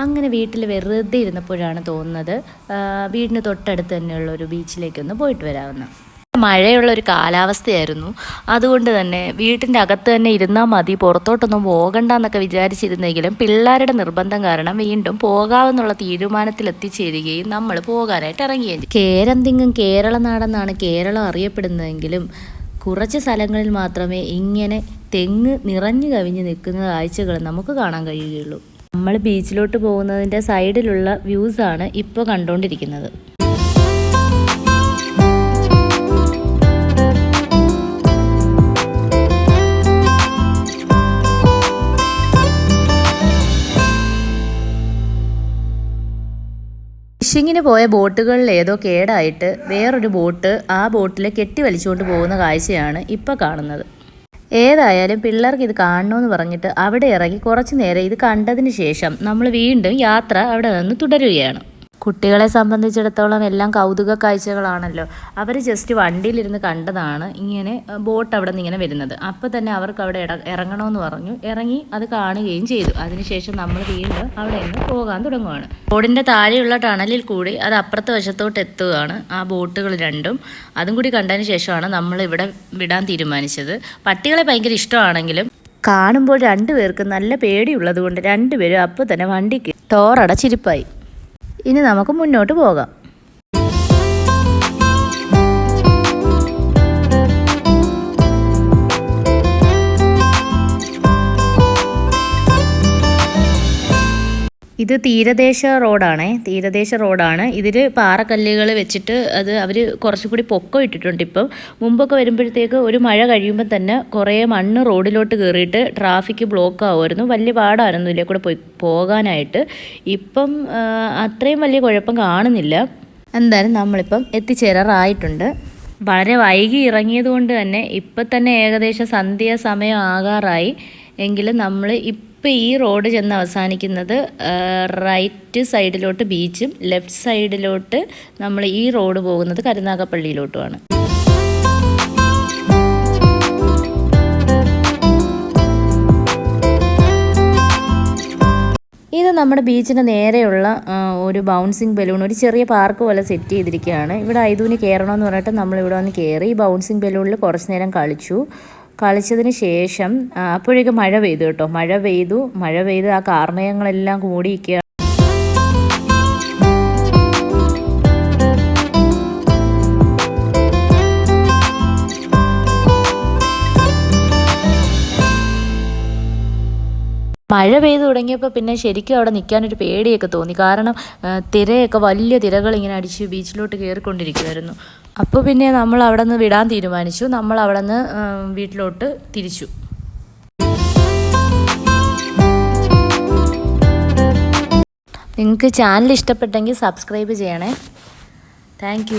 അങ്ങനെ വീട്ടിൽ വെറുതെ ഇരുന്നപ്പോഴാണ് തോന്നുന്നത് വീടിന് തൊട്ടടുത്ത് തന്നെയുള്ള ഒരു ബീച്ചിലേക്കൊന്ന് പോയിട്ട് വരാമെന്ന്. മഴയുള്ള ഒരു കാലാവസ്ഥയായിരുന്നു. അതുകൊണ്ട് തന്നെ വീട്ടിന്റെ അകത്ത് തന്നെ ഇരുന്നാൽ മതി പുറത്തോട്ടൊന്നും പോകണ്ട എന്നൊക്കെ വിചാരിച്ചിരുന്നെങ്കിലും പിള്ളേരുടെ നിർബന്ധം കാരണം വീണ്ടും പോകാമെന്നുള്ള തീരുമാനത്തിൽ എത്തിച്ചേരുകയും നമ്മൾ പോകാനായിട്ട് ഇറങ്ങുകയും കേരന്തിങ്ങും കേരള നാടെന്നാണ് കേരളം അറിയപ്പെടുന്നതെങ്കിലും കുറച്ച് സ്ഥലങ്ങളിൽ മാത്രമേ ഇങ്ങനെ തെങ്ങ് നിറഞ്ഞു കവിഞ്ഞ് നിൽക്കുന്ന കാഴ്ചകൾ നമുക്ക് കാണാൻ കഴിയുകയുള്ളൂ. നമ്മൾ ബീച്ചിലോട്ട് പോകുന്നതിന്റെ സൈഡിലുള്ള വ്യൂസ് ആണ് ഇപ്പോൾ കണ്ടുകൊണ്ടിരിക്കുന്നത്. ഫിഷിങ്ങിന് പോയ ബോട്ടുകളിൽ ഏതോ കേടായിട്ട് വേറൊരു ബോട്ട് ആ ബോട്ടിൽ കെട്ടി വലിച്ചുകൊണ്ട് പോകുന്ന കാഴ്ചയാണ് ഇപ്പോൾ കാണുന്നത്. ഏതായാലും പിള്ളേർക്ക് ഇത് കാണണമെന്ന് പറഞ്ഞിട്ട് അവിടെ ഇറങ്ങി കുറച്ച് നേരം ഇത് കണ്ടതിന് ശേഷം നമ്മൾ വീണ്ടും യാത്ര അവിടെ നിന്ന് തുടരുകയാണ്. കുട്ടികളെ സംബന്ധിച്ചിടത്തോളം എല്ലാം കൗതുക കാഴ്ചകളാണല്ലോ. അവർ ജസ്റ്റ് വണ്ടിയിലിരുന്ന് കണ്ടതാണ് ഇങ്ങനെ ബോട്ട് അവിടെ നിന്ന് ഇങ്ങനെ വരുന്നത്. അപ്പോൾ തന്നെ അവർക്ക് അവിടെ ഇറങ്ങണമെന്ന് പറഞ്ഞു. ഇറങ്ങി അത് കാണുകയും ചെയ്തു. അതിനുശേഷം നമ്മൾ വീണ്ടും അവിടെ നിന്ന് പോകാൻ തുടങ്ങുകയാണ് ബോട്ടിന്റെ താഴെയുള്ള ടണലിൽ കൂടി അത് അപ്പുറത്തെ വശത്തോട്ട് എത്തുകയാണ്. ആ ബോട്ടുകൾ രണ്ടും. അതും കൂടി കണ്ടതിന് ശേഷമാണ് നമ്മൾ ഇവിടെ വിടാൻ തീരുമാനിച്ചത്. പട്ടികളെ ഭയങ്കര ഇഷ്ടമാണെങ്കിലും കാണുമ്പോൾ രണ്ടുപേർക്ക് നല്ല പേടിയുള്ളത് കൊണ്ട് രണ്ടുപേരും അപ്പോൾ തന്നെ വണ്ടിക്ക് ടോറടച്ചിരിപ്പായി ഇനി നമുക്ക് മുന്നോട്ട് പോകാം. ഇത് തീരദേശ റോഡാണേ. തീരദേശ റോഡാണ്. ഇതിൽ പാറക്കല്ലുകൾ വെച്ചിട്ട് അത് അവർ കുറച്ചുകൂടി പൊക്കം ഇട്ടിട്ടുണ്ട് ഇപ്പം. മുമ്പൊക്കെ വരുമ്പോഴത്തേക്ക് ഒരു മഴ കഴിയുമ്പോൾ തന്നെ കുറേ മണ്ണ് റോഡിലോട്ട് കയറിയിട്ട് ട്രാഫിക് ബ്ലോക്ക് ആവുമായിരുന്നു. വലിയ പാടായിരുന്നു ഇതിലെ കൂടെ പോയി പോകാനായിട്ട്. ഇപ്പം അത്രയും വലിയ കുഴപ്പം കാണുന്നില്ല. എന്തായാലും നമ്മളിപ്പം എത്തിച്ചേരാറായിട്ടുണ്ട്. വളരെ വൈകി ഇറങ്ങിയത് കൊണ്ട് തന്നെ ഇപ്പം തന്നെ ഏകദേശം സന്ധ്യ സമയം ആകാറായി. എങ്കിലും നമ്മൾ ഇപ്പം ഈ റോഡ് ചെന്ന് അവസാനിക്കുന്നത് റൈറ്റ് സൈഡിലോട്ട് ബീച്ചും ലെഫ്റ്റ് സൈഡിലോട്ട് നമ്മൾ ഈ റോഡ് പോകുന്നത് കരുനാഗപ്പള്ളിയിലോട്ടുമാണ്. ഇത് നമ്മുടെ ബീച്ചിന് നേരെയുള്ള ഒരു ബൗൺസിങ് ബലൂൺ ഒരു ചെറിയ പാർക്ക് പോലെ സെറ്റ് ചെയ്തിരിക്കുകയാണ്. ഇവിടെ ഐദൂന് കയറണമെന്ന് പറഞ്ഞിട്ട് നമ്മൾ ഇവിടെ വന്ന് കയറി ഈ ബൗൺസിങ് ബലൂണിൽ കുറച്ച് നേരം കളിച്ചു. കളിച്ചതിന് ശേഷം അപ്പോഴേക്കും മഴ പെയ്തു കേട്ടോ. മഴ പെയ്തു മഴ പെയ്ത് ആ കാർമേഘങ്ങളെല്ലാം കൂടിയിരിക്കുക മഴ പെയ്തു തുടങ്ങിയപ്പോൾ പിന്നെ ശരിക്കും അവിടെ നിൽക്കാനൊരു പേടിയൊക്കെ തോന്നി. കാരണം തിരയൊക്കെ വലിയ തിരകൾ ഇങ്ങനെ അടിച്ച് ബീച്ചിലോട്ട് കയറിക്കൊണ്ടിരിക്കുമായിരുന്നു അപ്പോൾ പിന്നെ നമ്മൾ അവിടെ നിന്ന് വിടാൻ തീരുമാനിച്ചു. നമ്മൾ അവിടെ നിന്ന് വീട്ടിലോട്ട് തിരിച്ചു. നിങ്ങൾക്ക് ചാനൽ ഇഷ്ടപ്പെട്ടെങ്കിൽ സബ്സ്ക്രൈബ് ചെയ്യണേ. താങ്ക്